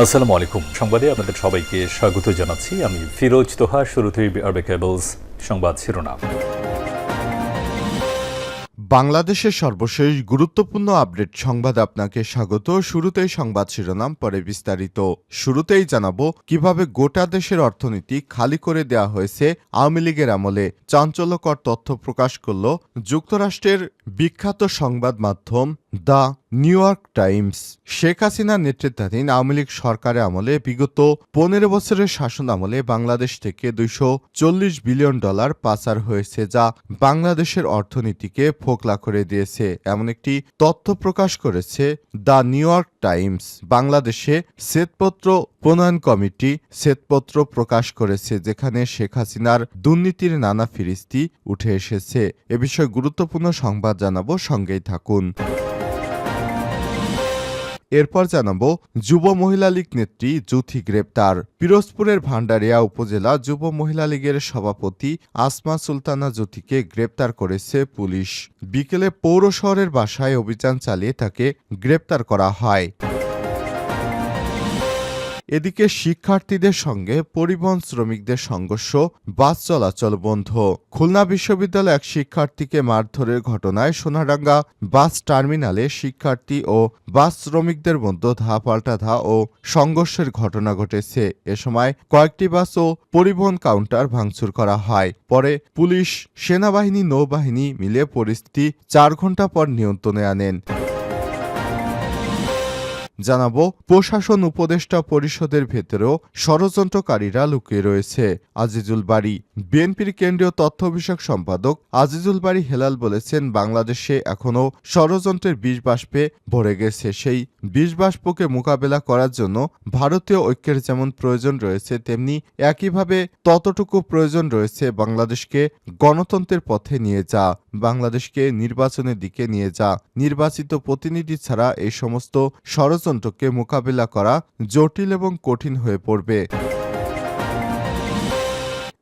আসসালামু আলাইকুম। সংবাদে আপনাদের সবাইকে স্বাগত জানাচ্ছি। আমি ফিরোজ তোহা, শুরুতেই আরবে কেবলস সংবাদ শিরোনাম। বাংলাদেশের সর্বশেষ গুরুত্বপূর্ণ আপডেট সংবাদ আপনাকে স্বাগত। শুরুতেই সংবাদ শিরোনাম, পরে বিস্তারিত। শুরুতেই জানাব কীভাবে গোটা দেশের অর্থনীতি খালি করে দেয়া হয়েছে আওয়ামী লীগের আমলে। চাঞ্চল্যকর তথ্য প্রকাশ করল যুক্তরাষ্ট্রের বিখ্যাত সংবাদ মাধ্যম the New York Times Sheikh হাসিনার নেতৃত্বাধীন আওয়ামী লীগ সরকারের আমলে বিগত পনেরো বছরের শাসন আমলে বাংলাদেশ থেকে দুইশো চল্লিশ বিলিয়ন ডলার পাচার হয়েছে যা বাংলাদেশের অর্থনীতিকে ফোকলা করে দিয়েছে। এমন একটি তথ্য প্রকাশ করেছে দ্য নিউ ইয়র্ক টাইমস। বাংলাদেশে শ্বেতপত্র প্রণয়ন কমিটি শ্বেতপত্র প্রকাশ করেছে, যেখানে শেখ হাসিনার দুর্নীতির নানা ফিরিস্তি উঠে এসেছে। এ বিষয়ে গুরুত্বপূর্ণ সংবাদ জানাব, সঙ্গেই থাকুন। এরপর জানাব যুব মহিলা লীগ নেত্রী জুথি গ্রেপ্তার। পিরোজপুরের ভান্ডারিয়া উপজেলা যুব মহিলা লীগের সভাপতি আসমা সুলতানা জ্যোতিকে গ্রেপ্তার করেছে পুলিশ। বিকেলে পৌর শহরের বাসায় অভিযান চালিয়ে তাকে গ্রেপ্তার করা হয়। এদিকে শিক্ষার্থীদের সঙ্গে পরিবহন শ্রমিকদের সংঘর্ষ, বাস চলাচল বন্ধ। খুলনা বিশ্ববিদ্যালয় এক শিক্ষার্থীকে মারধরের ঘটনায় সোনাডাঙ্গা বাস টার্মিনালে শিক্ষার্থী ও বাস শ্রমিকদের মধ্যে ধা পাল্টা ধা ও সংঘর্ষের ঘটনা ঘটেছে। এ সময় কয়েকটি বাস ও পরিবহন কাউন্টার ভাঙচুর করা হয়। পরে পুলিশ, সেনাবাহিনী, নৌবাহিনী মিলে পরিস্থিতি চার ঘণ্টা পর নিয়ন্ত্রণে আনেন। জানাব, প্রশাসন উপদেষ্টা পরিষদের ভেতরেও ষড়যন্ত্রকারীরা লুকিয়ে রয়েছে। আজিজুল বাড়ি বিএনপির কেন্দ্রীয় তথ্য বিষয়ক সম্পাদক আজিজুল বাড়ি হেলাল বলেছেন, বাংলাদেশে এখনও ষড়যন্ত্রের বিষ বাষ্পে ভরে গেছে। সেই বিষ বাষ্পকে মোকাবেলা করার জন্য ভারতীয় ঐক্যের যেমন প্রয়োজন রয়েছে, তেমনি একইভাবে ততটুকু প্রয়োজন রয়েছে বাংলাদেশকে গণতন্ত্রের পথে নিয়ে যা, বাংলাদেশকে নির্বাচনের দিকে নিয়ে যা। নির্বাচিত প্রতিনিধি ছাড়া এই সমস্ত ষড়যন্ত্রকে মোকাবিলা করা জটিল এবং কঠিন হয়ে পড়বে।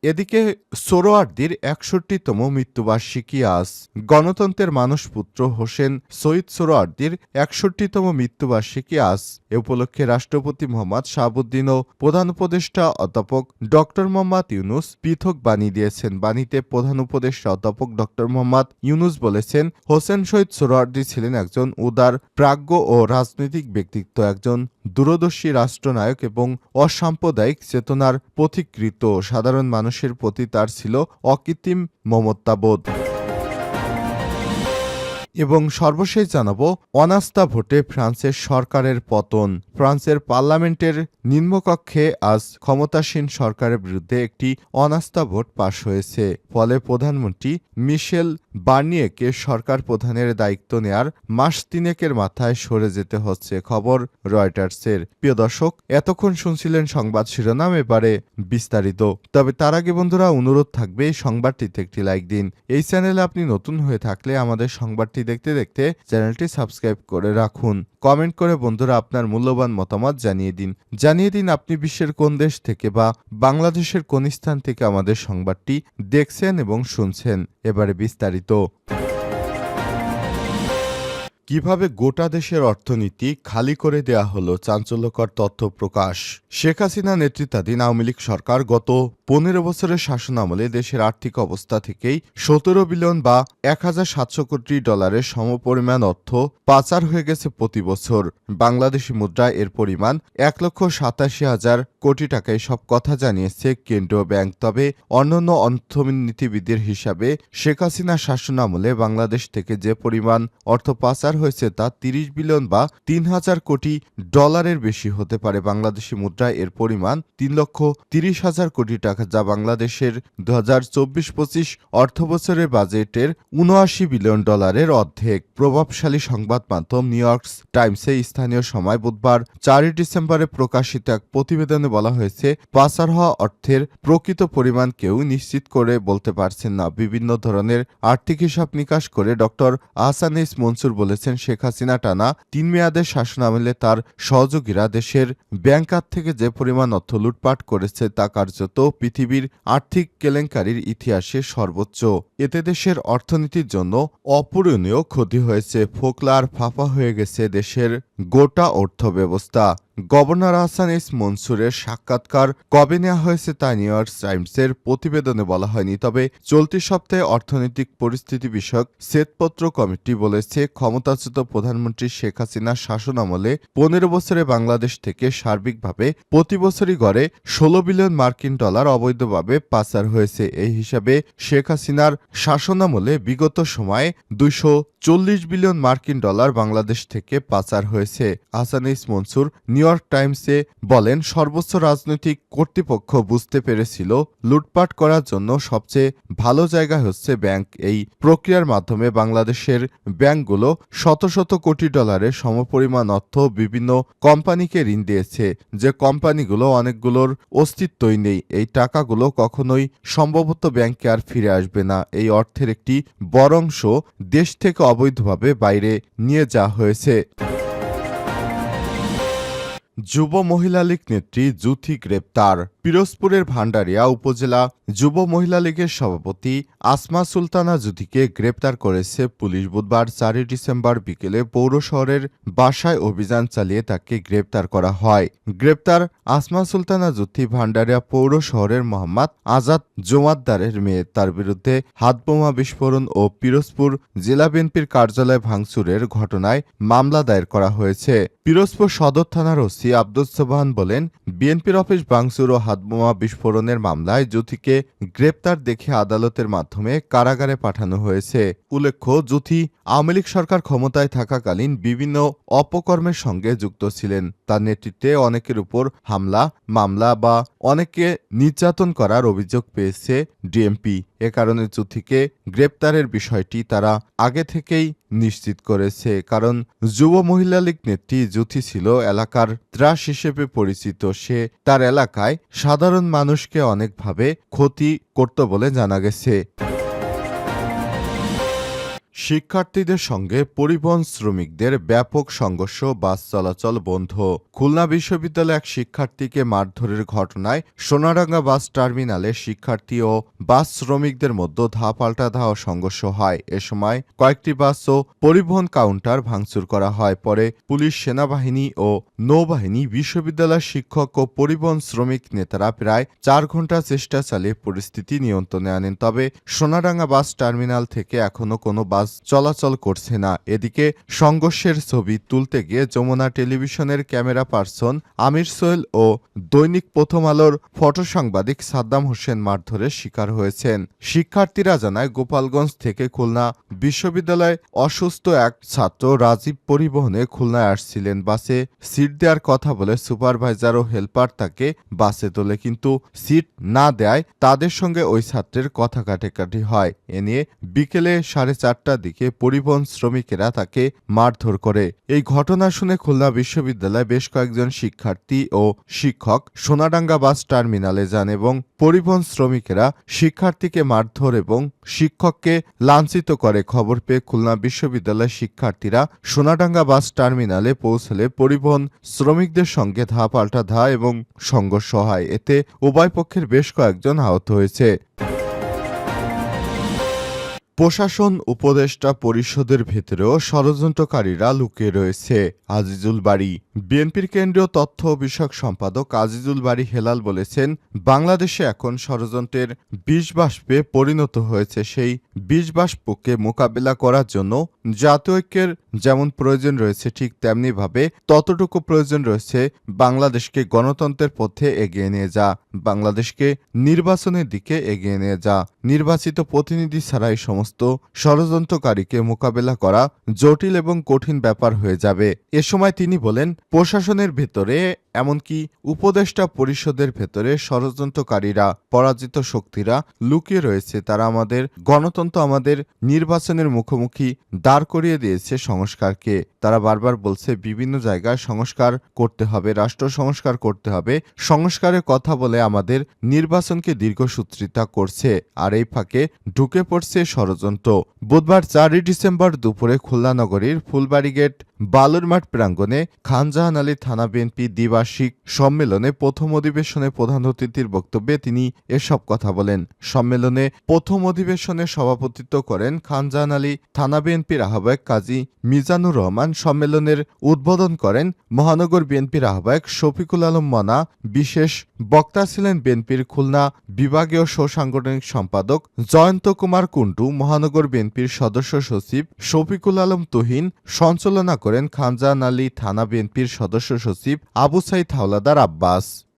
এদিকে সোরোয়ার্দির একষট্টিতম মৃত্যুবার্ষিকী আজ। গণতন্ত্রের মানসপুত্র হোসেন সৈয়দ সোরোয়ার্দির একষট্টিতম মৃত্যুবার্ষিকী আজ। এ উপলক্ষে রাষ্ট্রপতি মোহাম্মদ শাহাবুদ্দিন ও প্রধান উপদেষ্টা অধ্যাপক ডক্টর মোহাম্মদ ইউনুস পৃথক বাণী দিয়েছেন। বাণীতে প্রধান উপদেষ্টা অধ্যাপক ডক্টর মোহাম্মদ ইউনুস বলেছেন, হোসেন শহীদ সোহরাওয়ার্দী ছিলেন একজন উদার, প্রাজ্ঞ ও রাজনৈতিক ব্যক্তিত্ব, একজন দূরদর্শী রাষ্ট্রনায়ক এবং অসাম্প্রদায়িক চেতনার পথিকৃত সাধারণ মানুষের প্রতি তার ছিল অকৃত্রিম মমতাবোধ এবং সর্বশেষ জানাব, অনাস্থা ভোটে ফ্রান্সের সরকারের পতন। ফ্রান্সের পার্লামেন্টের নিম্নকক্ষে আজ ক্ষমতাসীন সরকারের বিরুদ্ধে একটি অনাস্থা ভোট পাশ হয়েছে। ফলে প্রধানমন্ত্রী মিশেল বার্নিয়েকে সরকার প্রধানের দায়িত্ব নেয়ার মাস তিনেকের মাথায় সরে যেতে হচ্ছে খবর রয়টার্সের। প্রিয় দর্শক, এতক্ষণ শুনছিলেন সংবাদ শিরোনাম, এবারে বিস্তারিত। তবে তার আগে বন্ধুরা, অনুরোধ থাকবে সংবাদটিতে একটি লাইক দিন। এই চ্যানেলে আপনি নতুন হয়ে থাকলে আমাদের সংবাদটি দেখতে দেখতে চ্যানেলটি সাবস্ক্রাইব করে রাখুন। কমেন্ট করে বন্ধুরা আপনার মূল্যবান মতামত জানিয়ে দিন। জানিয়ে দিন আপনি বিশ্বের কোন দেশ থেকে বা বাংলাদেশের কোন স্থান থেকে আমাদের সংবাদটি দেখছেন এবং শুনছেন। এবারে বিস্তারিত। りと কীভাবে গোটা দেশের অর্থনীতি খালি করে দেয়া হলো চাঞ্চল্যকর তথ্য প্রকাশ? শেখ হাসিনা নেতৃত্বাধীন আওয়ামী লীগ সরকার গত পনেরো বছরের শাসনামলে দেশের আর্থিক অবস্থা থেকেই সতেরো বিলিয়ন বা এক হাজার সাতশো কোটি ডলারের সমপরিমাণ অর্থ পাচার হয়ে গেছে প্রতি বছর। বাংলাদেশি মুদ্রায় এর পরিমাণ এক লক্ষ সাতাশি হাজার কোটি টাকায় সব কথা জানিয়েছে কেন্দ্রীয় ব্যাংক। তবে অন্যান্য অর্থনীতিবিদের হিসাবে শেখ হাসিনা শাসনামলে বাংলাদেশ থেকে যে পরিমাণ অর্থ পাচার হয়েছে তা তিরিশ বিলিয়ন বা তিন হাজার কোটি ডলারের বেশি হতে পারে বাংলাদেশি মুদ্রায়। এর পরিমাণ তিন লক্ষ তিরিশ হাজার কোটি টাকা, যা বাংলাদেশের দু হাজার চব্বিশ পঁচিশ অর্থবছরের বাজেটের উনআশি বিলিয়ন ডলারের অর্ধেক। প্রভাবশালী সংবাদ মাধ্যম নিউ ইয়র্ক টাইমসে স্থানীয় সময় বুধবার চারই ডিসেম্বরে প্রকাশিত এক প্রতিবেদনে বলা হয়েছে, পাচার হওয়া অর্থের প্রকৃত পরিমাণ কেউ নিশ্চিত করে বলতে পারছেন না। বিভিন্ন ধরনের আর্থিক হিসাব নিকাশ করে ডক্টর আহসানিস মনসুর বলেছেন শেখ হাসিনা টানা তিন মেয়াদের শাসনামলে তার সহযোগীরা দেশের ব্যাংকার থেকে যে পরিমাণ অর্থ লুটপাট করেছে তা কার্যত পৃথিবীর আর্থিক কেলেঙ্কারির ইতিহাসে সর্বোচ্চ। এতে দেশের অর্থনীতির জন্য অপূরণীয় ক্ষতি হয়েছে। ফোকলার ফাঁপা হয়ে গেছে দেশের গোটা অর্থ ব্যবস্থা গভর্নর হাসান এস মনসুরের সাক্ষাৎকার কবে নেওয়া হয়েছে তা নিউ ইয়র্ক টাইমসের প্রতিবেদনে বলা হয়নি, তবে চলতি সপ্তাহে অর্থনৈতিক পরিস্থিতি বিষয়ক শ্বেতপত্র কমিটি বলেছে, ক্ষমতাচ্যুত প্রধানমন্ত্রী শেখ হাসিনার শাসনামলে পনেরো বছরে বাংলাদেশ থেকে সার্বিকভাবে প্রতি বছরই গড়ে ষোলো বিলিয়ন মার্কিন ডলার অবৈধভাবে পাচার হয়েছে। এই হিসাবে শেখ হাসিনার শাসনামলে বিগত সময়ে দুইশো চল্লিশ বিলিয়ন মার্কিন ডলার বাংলাদেশ থেকে পাচার হয়েছে। আসানিস মনসুর। নিউ ইয়র্ক টাইমসে বলেন, সর্বোচ্চ রাজনৈতিক কর্তৃপক্ষ বুঝতে পেরেছিল, লুটপাট করার জন্য সবচেয়ে ভালো জায়গা হচ্ছে ব্যাংক। এই প্রক্রিয়ার মাধ্যমে বাংলাদেশের ব্যাংকগুলো শত শত কোটি ডলারের সমপরিমাণ অর্থ বিভিন্ন কোম্পানিকে ঋণ দিয়েছে। যে কোম্পানিগুলো অনেকগুলোর অস্তিত্বই নেই, এই টাকাগুলো কখনোই সম্ভবত ব্যাংকে আর ফিরে আসবে না। এই অর্থের একটি বড় অংশ দেশ থেকে অবৈধভাবে বাইরে নিয়ে যাওয়া হয়েছে। যুব মহিলা লীগ নেত্রী জুথি গ্রেপ্তার। পিরোজপুরের ভান্ডারিয়া উপজেলা যুব মহিলা লীগের সভাপতি আসমা সুলতানা জুথিকে গ্রেপ্তার করেছে পুলিশ বুধবার চারই ডিসেম্বর বিকেলে পৌর শহরের বাসায় অভিযান চালিয়ে তাকে গ্রেপ্তার করা হয়। গ্রেপ্তার আসমা সুলতানা জুথি ভান্ডারিয়া পৌর শহরের মোহাম্মদ আজাদ জোমাদ্দারের মেয়ে। তার বিরুদ্ধে হাতবোমা বিস্ফোরণ ও পিরোজপুর জেলা বিএনপির কার্যালয় ভাঙচুরের ঘটনায় মামলা দায়ের করা হয়েছে। পিরোজপুর সদর থানার ওসি আব্দুল সোবাহান বলেন, বিএনপির অফিস ভাঙচুর ও হাতবোমা বিস্ফোরণের মামলায় জ্যোতিকে গ্রেপ্তার দেখে আদালতের মাধ্যমে কারাগারে পাঠানো হয়েছে। উল্লেখ্য, জ্যোতি আওয়ামী লীগ সরকার ক্ষমতায় থাকাকালীন বিভিন্ন অপকর্মের সঙ্গে যুক্ত ছিলেন। তার নেতৃত্বে অনেকের উপর হামলা, মামলা বা অনেকে নির্যাতন করার অভিযোগ পেয়েছে ডিএমপি। এ কারণে চুথিকে গ্রেপ্তারের বিষয়টি তারা আগে থেকেই নিশ্চিত করেছে, কারণ যুব মহিলা লীগ নেত্রী জুথি ছিল, এলাকার ত্রাস হিসেবে পরিচিত। সে তার এলাকায় সাধারণ মানুষকে অনেকভাবে ক্ষতি করত বলে জানা গেছে। শিক্ষার্থীদের সঙ্গে পরিবহন শ্রমিকদের ব্যাপক সংঘর্ষ বাস চলাচল বন্ধ। খুলনা বিশ্ববিদ্যালয়ে এক শিক্ষার্থীকে মারধরের ঘটনায় সোনারাঙ্গা বাস টার্মিনালে শিক্ষার্থী ও বাস শ্রমিকদের মধ্যে ধা পাল্টা ধা ও সংঘর্ষ হয়। এ সময় কয়েকটি বাস ও পরিবহন কাউন্টার ভাঙচুর করা হয়। পরে পুলিশ, সেনাবাহিনী ও নৌবাহিনী, বিশ্ববিদ্যালয়ের শিক্ষক ও পরিবহন শ্রমিক নেতারা প্রায় চার ঘণ্টা চেষ্টা চালিয়ে পরিস্থিতি নিয়ন্ত্রণে আনেন। তবে সোনারাঙ্গা বাস টার্মিনাল থেকে এখনও কোনো বাস চলাচল করছে না। এদিকে সংঘর্ষের ছবি তুলতে গিয়ে যমুনা টেলিভিশনের ক্যামেরা পার্সন আমির সোহেল ও দৈনিক প্রথম আলোর ফটো সাংবাদিক সাদ্দাম হোসেন মারধরের শিকার হয়েছেন। শিক্ষার্থীরা জানায়, গোপালগঞ্জ থেকে খুলনা বিশ্ববিদ্যালয়ে অসুস্থ এক ছাত্র রাজীব পরিবহনে খুলনায় আসছিলেন। বাসে সিট দেওয়ার কথা বলে সুপারভাইজার ও হেল্পার তাকে বাসে তোলে, কিন্তু সিট না দেয় তাদের সঙ্গে ওই ছাত্রের কথা কাটাকাটি হয়। এ নিয়ে বিকেলে সাড়ে চারটার দিকে পরিবহন শ্রমিকেরা তাকে মারধর করে। এই ঘটনা শুনে খুলনা বিশ্ববিদ্যালয়ে বেশ কয়েকজন শিক্ষার্থী ও শিক্ষক সোনাডাঙ্গা বাস টার্মিনালে যান এবং পরিবহন শ্রমিকেরা শিক্ষার্থীকে মারধর এবং শিক্ষককে লাঞ্ছিত করে খবর পেয়ে খুলনা বিশ্ববিদ্যালয়ের শিক্ষার্থীরা সোনাডাঙ্গা বাস টার্মিনালে পৌঁছলে পরিবহন শ্রমিকদের সঙ্গে ধা পাল্টা ধা এবং সংঘর্ষ হয়। এতে উভয় পক্ষের বেশ কয়েকজন আহত হয়েছে। প্রশাসন, উপদেষ্টা পরিষদের ভেতরেও ষড়যন্ত্রকারীরা লুকিয়ে রয়েছে। আজিজুল বাড়ি বিএনপির কেন্দ্রীয় তথ্য বিষয়ক সম্পাদক আজিজুল বাড়ি হেলাল বলেছেন, বাংলাদেশে এখন ষড়যন্ত্রের বিষ বাষ্পে পরিণত হয়েছে সেই বিষ বাষ্পকে মোকাবিলা করার জন্য জাতীয় ঐক্যের যেমন প্রয়োজন রয়েছে ঠিক তেমনিভাবে ততটুকু প্রয়োজন রয়েছে বাংলাদেশকে গণতন্ত্রের পথে এগিয়ে নিয়ে যা, বাংলাদেশকে নির্বাচনের দিকে এগিয়ে নিয়ে যা। নির্বাচিত প্রতিনিধি ছাড়া এই সমস্ত ষড়যন্ত্রকারীকে মোকাবেলা করা জটিল এবং কঠিন ব্যাপার হয়ে যাবে। এ সময় তিনি বলেন, প্রশাসনের ভেতরে এমনকি উপদেষ্টা পরিষদের ভেতরে ষড়যন্ত্রকারীরা, পরাজিত শক্তিরা লুকিয়ে রয়েছে। তারা আমাদের, গণতন্ত্র আমাদের নির্বাচনের মুখোমুখি দাঁড় করিয়ে দিয়েছে সংস্কারকে। তারা বারবার বলছে, বিভিন্ন জায়গায় সংস্কার করতে হবে, রাষ্ট্র সংস্কার করতে হবে। সংস্কারের কথা বলে আমাদের নির্বাচনকে দীর্ঘসূত্রিতা করছে। আর এই ফাঁকে ঢুকে পড়ছে ষড়যন্ত্র। বুধবার চারই ডিসেম্বর দুপুরে খুলনা নগরীর ফুলবাড়ি গেট বালুরমাঠ প্রাঙ্গণে খানজাহান আলী থানা বিএনপি দ্বিবার্ষিক সম্মেলনে প্রথম অধিবেশনে প্রধান অতিথির বক্তব্যে তিনি এসব কথা বলেন। সম্মেলনে প্রথম অধিবেশনে সভাপতিত্ব করেন খানজাহান আলী থানা বিএনপির আহ্বায়ক কাজী মিজানুর রহমান। সম্মেলনের উদ্বোধন করেন মহানগর বিএনপির আহ্বায়ক শফিকুল আলম মনা। বিশেষ বক্তা ছিলেন বিএনপির খুলনা বিভাগীয় সাংগঠনিক সম্পাদক জয়ন্ত কুমার কুন্টু মহানগর বিএনপির সদস্য সচিব শফিকুল আলম তুহিন, সঞ্চালনা করেন খানজান আলী থানা বিএনপির সদস্য সচিব আবু সাইদ হাওলাদার আব্বাস।